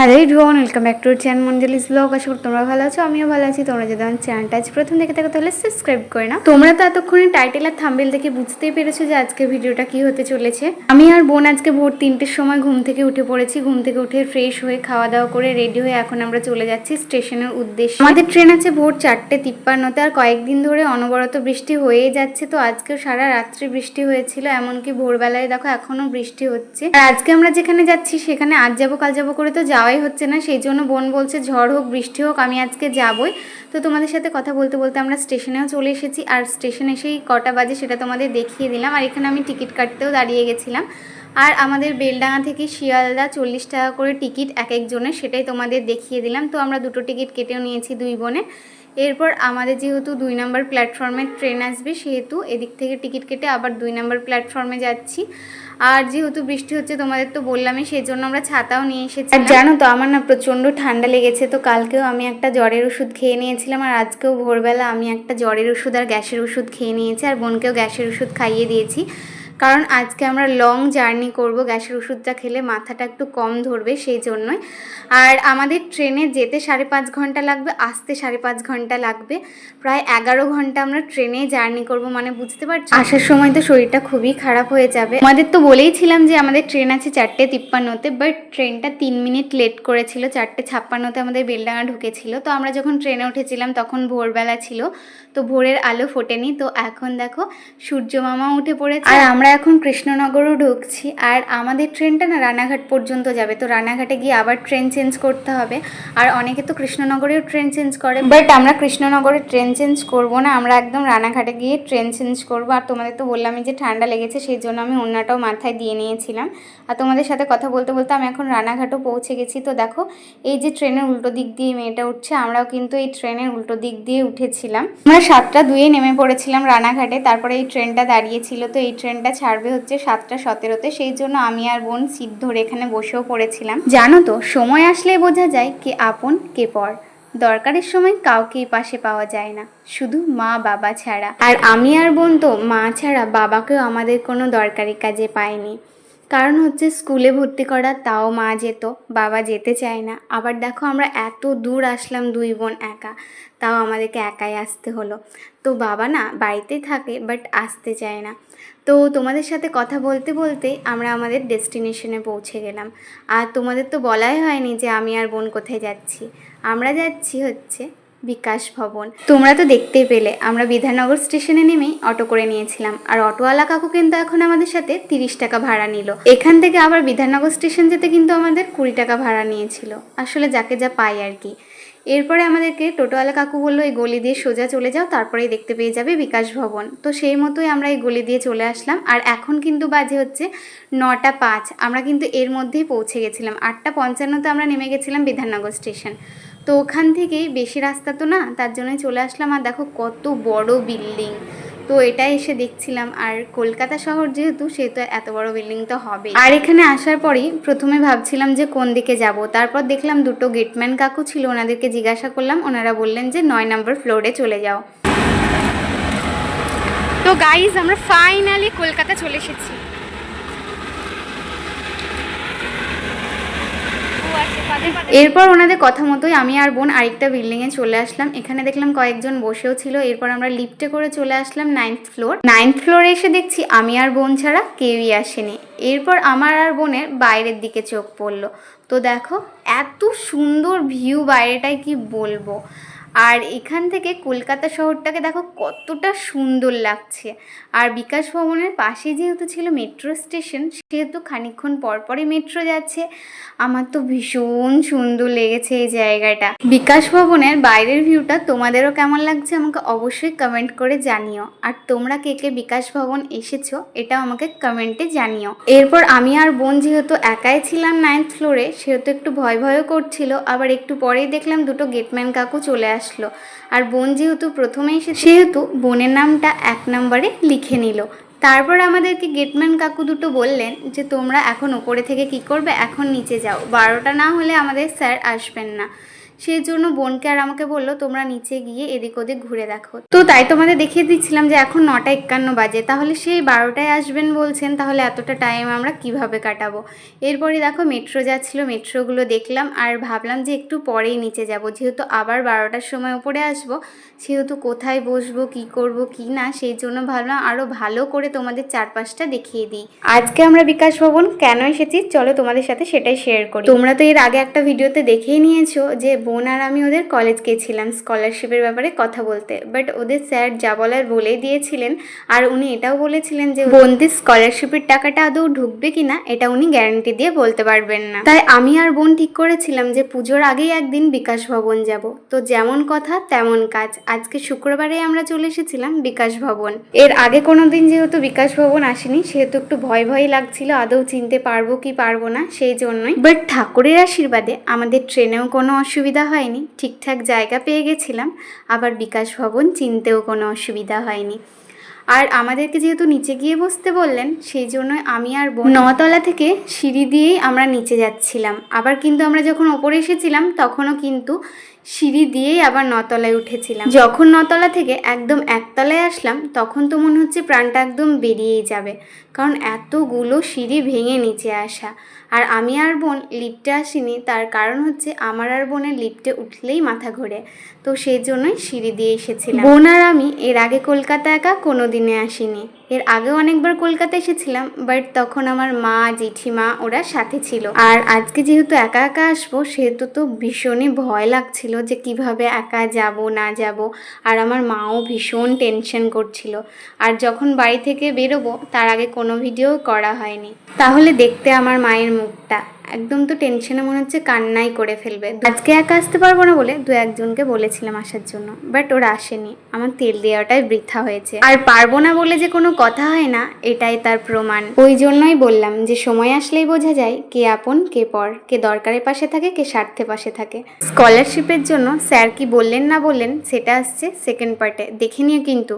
Hello everyone welcome back to চ্যান মঞ্জলিস blog আশা করি তোমরা ভালো আছো, আমিও ভালো আছি। তোমরা যদি আমার চ্যানেলটা আজ প্রথম দেখে থাকো, তাহলে সাবস্ক্রাইব করে না তোমরা তো এতক্ষণে টাইটেল আর থাম্বেল দেখে বুঝতেই পেরেছ যে আজকে ভিডিওটা কি হতে চলেছে। আমি আর বোন আজকে ভোর তিনটের সময় ঘুম থেকে উঠে পড়েছি। ঘুম থেকে উঠে ফ্রেশ হয়ে খাওয়া দাওয়া করে রেডি হয়ে এখন আমরা চলে যাচ্ছি স্টেশনের উদ্দেশ্যে। আমাদের ট্রেন আছে ভোর চারটে তিপ্পান্নতে আর কয়েকদিন ধরে অনবরত বৃষ্টি হয়েই যাচ্ছে। তো আজকেও সারা রাত্রি বৃষ্টি হয়েছিল, এমনকি ভোরবেলায় দেখো এখনও বৃষ্টি হচ্ছে। আর আজকে আমরা যেখানে যাচ্ছি, সেখানে আজ যাব, কাল যাব করে তো যাওয়াই হচ্ছে না, সেই জন্য বোন বলছে, ঝড় হোক, বৃষ্টি হোক, আমি আজকে যাবই। তো তোমাদের সাথে কথা বলতে বলতে আমরা স্টেশনেও চলে এসেছি, আর স্টেশনে এসেই কটা বাজে সেটা তোমাদের দেখিয়ে দিলাম। আর এখানে আমি টিকিট কাটতেও দাঁড়িয়ে গেছিলাম। আর আমাদের বেলডাঙা থেকে শিয়ালদা চল্লিশ টাকা করে টিকিট এক একজনের, সেটাই তোমাদের দেখিয়ে দিলাম। তো আমরা দুটো টিকিট কেটেও নিয়েছি দুই বোনে এরপর আমাদের যেহেতু দুই নম্বর প্ল্যাটফর্মে ট্রেন আসবে, সেহেতু এদিক থেকে টিকিট কেটে আবার দুই নম্বর প্ল্যাটফর্মে যাচ্ছি। আর যেহেতু বৃষ্টি হচ্ছে, তোমাদের তো বললামই সেই জন্য আমরা ছাতাও নিয়ে এসেছি। আর জানো তো, আমার না প্রচণ্ড ঠান্ডা লেগেছে, তো কালকেও আমি একটা জ্বরের ওষুধ খেয়ে নিয়েছিলাম, আর আজকেও ভোরবেলা আমি একটা জ্বরের ওষুধ আর গ্যাসের ওষুধ খেয়ে নিয়েছি, আর বোনকেও গ্যাসের ওষুধ খাইয়ে দিয়েছি। কারণ আজকে আমরা লং জার্নি করব, গ্যাসের ওষুধটা খেলে মাথাটা একটু কম ধরবে সেই জন্যই। আর আমাদের ট্রেনে যেতে সাড়ে পাঁচ ঘণ্টা লাগবে, আসতে সাড়ে পাঁচ ঘণ্টা লাগবে। প্রায় এগারো ঘণ্টা আমরা ট্রেনে জার্নি করব মানে বুঝতে পারছি? আসার সময় তো শরীরটা খুবই খারাপ হয়ে যাবে। আমাদের তো বলেইছিলাম যে আমাদের ট্রেন আছে চারটে তিপ্পান্নতে বাট ট্রেনটা তিন মিনিট লেট করেছিল, চারটে ছাপ্পান্নতে আমাদের বেলডাঙা ঢুকেছিল। তো আমরা যখন ট্রেনে উঠেছিলাম তখন ভোরবেলা ছিল, তো ভোরের আলো ফোটেনি। তো এখন দেখো, সূর্য মামা উঠে পড়েছে। আর আমরা এখন কৃষ্ণনগরও ঢুকছি আর আমাদের ট্রেনটা না রানাঘাট পর্যন্ত যাবে। তো রানাঘাটে গিয়ে আবার ট্রেন চেঞ্জ করতে হবে। আর অনেকে তো কৃষ্ণনগরেও ট্রেন চেঞ্জ করে। বাট আমরা কৃষ্ণনগরে ট্রেন চেঞ্জ করব না, আমরা একদম রানাঘাটে গিয়ে ট্রেন চেঞ্জ করব। আর তোমাদের তো বললামই যে ঠান্ডা লেগেছে, সেই জন্য আমি অন্যটাও মাথায় দিয়ে নিয়েছিলাম। আর তোমাদের সাথে কথা বলতে বলতে আমি এখন রানাঘাটও পৌঁছে গেছি। তো দেখো, এই যে ট্রেনের উল্টো দিক দিয়ে মেয়েটা উঠছে, আমরাও কিন্তু এই ট্রেনের উল্টো দিক দিয়ে উঠেছিলাম। আমরা সাতটা দুয়ে নেমে পড়েছিলাম রানাঘাটে, তারপরে এই ট্রেনটা দাঁড়িয়েছিল। তো এই ট্রেনটা ছাড়বে হচ্ছে সাতটা সতেরোতে। সেই জন্য আমি আর বোন সিট ধরে এখানে বসেও পড়েছিলাম। জানো তো, সময় আসলে বোঝা যায় কে আপন, কে পর। দরকারের সময় কাউকেই পাশে পাওয়া যায় না, শুধু মা বাবা ছাড়া। আর আমি আর বোন তো মা ছাড়া বাবাকেও আমাদের কোনো দরকারি কাজে পায়নি কারণ হচ্ছে স্কুলে ভর্তি করা তাও মা যেত, বাবা যেতে চায় না। আবার দেখো আমরা এত দূর আসলাম দুই বোন একা, তাও আমাদেরকে একাই আসতে হলো। তো বাবা না বাড়িতেই থাকে বাট আসতে চায় না। তো তোমাদের সাথে কথা বলতে বলতে আমরা আমাদের ডেস্টিনেশনে পৌঁছে গেলাম। আর তোমাদের তো বলাই হয়নি যে আমি আর বোন কোথায় যাচ্ছি। আমরা যাচ্ছি হচ্ছে বিকাশ ভবন। তোমরা তো দেখতেই পেলে, আমরা বিধাননগর স্টেশনে নেমেই অটো করে নিয়েছিলাম। আর অটোওয়ালা কাকু কিন্তু এখন আমাদের সাথে তিরিশ টাকা ভাড়া নিল। এখান থেকে আবার বিধাননগর স্টেশন যেতে কিন্তু আমাদের কুড়ি টাকা ভাড়া নিয়েছিল। আসলে যাকে যা পাই আর কি। এরপরে আমাদেরকে টোটোওয়ালা কাকু বলল, এই গলি দিয়ে সোজা চলে যাও, তারপরেই দেখতে পেয়ে যাবে বিকাশ ভবন। তো সেই মতোই আমরা এই গলি দিয়ে চলে আসলাম। আর এখন কিন্তু বাজে হচ্ছে নটা পাঁচ। আমরা কিন্তু এর মধ্যেই পৌঁছে গেছিলাম। আটটা পঞ্চান্নতে আমরা নেমে গেছিলাম বিধাননগর স্টেশন। তো ওখান থেকেই বেশি রাস্তা তো না, তার জন্যই চলে আসলাম। আর দেখো কত বড় বিল্ডিং। তো এটা এসে দেখছিলাম। আর কলকাতা শহর যেহেতু, সেহেতু এত বড় বিল্ডিং তো হবে আর এখানে আসার পরেই প্রথমে ভাবছিলাম যে কোন দিকে যাব। তারপর দেখলাম দুটো গেটম্যান কাকু ছিল, ওনাদেরকে জিজ্ঞাসা করলাম। ওনারা বললেন যে নয় নম্বর ফ্লোরে চলে যাও। তো গাইজ আমরা ফাইনালি কলকাতা চলে এসেছি। এরপর ওনাদের কথা মতোই আমি আর বোন আরেকটা বিল্ডিংয়ে চলে আসলাম। এখানে দেখলাম কয়েকজন বসেও ছিল। এরপর আমরা লিফটে করে চলে আসলাম নাইনথ ফ্লোর নাইনথ ফ্লোরে এসে দেখছি আমি আর বোন ছাড়া কেউই আসেনি। এরপর আমার আর বোনের বাইরের দিকে চোখ পড়ল। তো দেখো, এত সুন্দর ভিউ বাইরেটায় কি বলব? আর এখান থেকে কলকাতা শহরটাকে দেখো কতটা সুন্দর লাগছে। আর বিকাশ ভবনের পাশে যেহেতু ছিল মেট্রো স্টেশন, সেহেতু খানিকক্ষণ পরপরই মেট্রো যাচ্ছে। আমার তো ভীষণ সুন্দর লেগেছে এই জায়গাটা। বিকাশ ভবনের বাইরের ভিউটা তোমাদেরও কেমন লাগছে আমাকে অবশ্যই কমেন্ট করে জানিও। আর তোমরা কে কে বিকাশ ভবন এসেছ এটাও আমাকে কমেন্টে জানিও। এরপর আমি আর বোন যেহেতু একাই ছিলাম নাইন্থ ফ্লোরে সেহেতু একটু ভয় ভয়ও করছিল। আবার একটু পরেই দেখলাম দুটো গেটম্যান কাকু চলে আসলো। আর বোন যেহেতু প্রথমে এসে সেহেতু বোনের নামটা এক নম্বরে লিখে নিল। তারপর আমাদেরকে গেটম্যান কাকু দুটো বললেন যে, তোমরা এখন ওপরে থেকে কি করবে? এখন নিচে যাও। বারোটা না হলে আমাদের স্যার আসবেন না। সেই জন্য বোনকে আর আমাকে বলল, তোমরা নিচে গিয়ে এদিক ওদিক ঘুরে দেখো। তো তাই তোমাদের দেখিয়ে দিচ্ছিলাম যে এখন নটা একান্ন বাজে। তাহলে সেই বারোটায় আসবেন বলছেন, তাহলে এতটা টাইম আমরা কীভাবে কাটাবো? এরপরে দেখো মেট্রো যাচ্ছিল মেট্রোগুলো দেখলাম আর ভাবলাম যে একটু পরেই নিচে যাব। যেহেতু আবার বারোটার সময় উপরে আসব, সেহেতু কোথায় বসবো, কি করব, কি না, সেই জন্য ভাবলাম আরও ভালো করে তোমাদের চারপাশটা দেখিয়ে দিই। আজকে আমরা বিকাশ ভবন কেন এসেছি? চলো তোমাদের সাথে সেটাই শেয়ার করি। তোমরা তো এর আগে একটা ভিডিওতে দেখেই নিয়েছো যে বোন আর আমি ওদের কলেজ গেছিলাম স্কলারশিপের ব্যাপারে কথা বলতে। বাট ওদের স্যার যা বলার বলেই দিয়েছিলেন। আর উনি এটাও বলেছিলেন যে, বোনদের স্কলারশিপের টাকাটা আদৌ ঢুকবে কিনা, এটা উনি গ্যারান্টি দিয়ে বলতে পারবেন না। তাই আমি আর বোন ঠিক করেছিলাম যে, পুজোর আগেই একদিন বিকাশ ভবন যাব। তো যেমন কথা, তেমন কাজ। আজকে শুক্রবারে আমরা চলে এসেছিলাম বিকাশ ভবন। এর আগে কোনো দিন যেহেতু বিকাশ ভবন আসেনি, সেহেতু একটু ভয় ভয় লাগছিল, আদৌ চিনতে পারব কি পারব না, সেই জন্যই। বাট ঠাকুরের আশীর্বাদে আমাদের ট্রেনেও কোনো অসুবিধা হয়নি, ঠিকঠাক জায়গা পেয়ে গেছিলাম, আবার বিকাশ ভবন চিনতেও কোনো অসুবিধা হয়নি। আর আমাদেরকে যেহেতু নিচে গিয়ে বসতে বললেন, সেই জন্য আমি আর বোন নতলা থেকে সিঁড়ি দিয়েই আমরা নিচে যাচ্ছিলাম। আবার কিন্তু আমরা যখন ওপরে এসেছিলাম, তখনও কিন্তু সিঁড়ি দিয়েই আবার নতলায় উঠেছিলাম। যখন নতলা থেকে একদম একতলায় আসলাম তখন তো মনে হচ্ছে প্রাণটা একদম বেরিয়েই যাবে। কারণ এতগুলো সিঁড়ি ভেঙে নিচে আসা। আর আমি আর বোন লিফটে আসিনি তার কারণ হচ্ছে আমার আর বোনের লিফটে উঠলেই মাথা ঘোরে। তো সেই জন্যই সিঁড়ি দিয়ে এসেছিলাম। বোন আর আমি এর আগে কলকাতা একা কোনো দিনে আসিনি। এর আগেও অনেকবার কলকাতা এসেছিলাম, বাট তখন আমার মা, জেঠিমা ওরা সাথে ছিল। আর আজকে যেহেতু একা একা আসব, সেহেতু তো ভীষণই ভয় লাগছিল যে কীভাবে একা যাব, না যাব। আর আমার মাও ভীষণ টেনশন করছিল। আর যখন বাড়ি থেকে বেরোবো, তার আগে কোনো ভিডিও করা হয়নি। তাহলে দেখতে আমার মায়ের মুখটা। একদম তো টেনশনে মনে হচ্ছে কান্নাই করে ফেলবে। আজকে একা আসতে পারব না বলে দু একজনকে বলেছিলাম আসার জন্য বাট ওরা আসেনি। আমার তেল দেওয়াটাই বৃথা হয়েছে। আর পারব না বলে যে কোনো কথা হয় না, এটাই তার প্রমাণ। ওই জন্যই বললাম যে সময় আসলেই বোঝা যায় কে আপন, কে পর, কে দরকারের পাশে থাকে, কে স্বার্থে পাশে থাকে। স্কলারশিপের জন্য স্যার কি বললেন না বললেন, সেটা আসছে সেকেন্ড পার্টে দেখে নিও কিন্তু।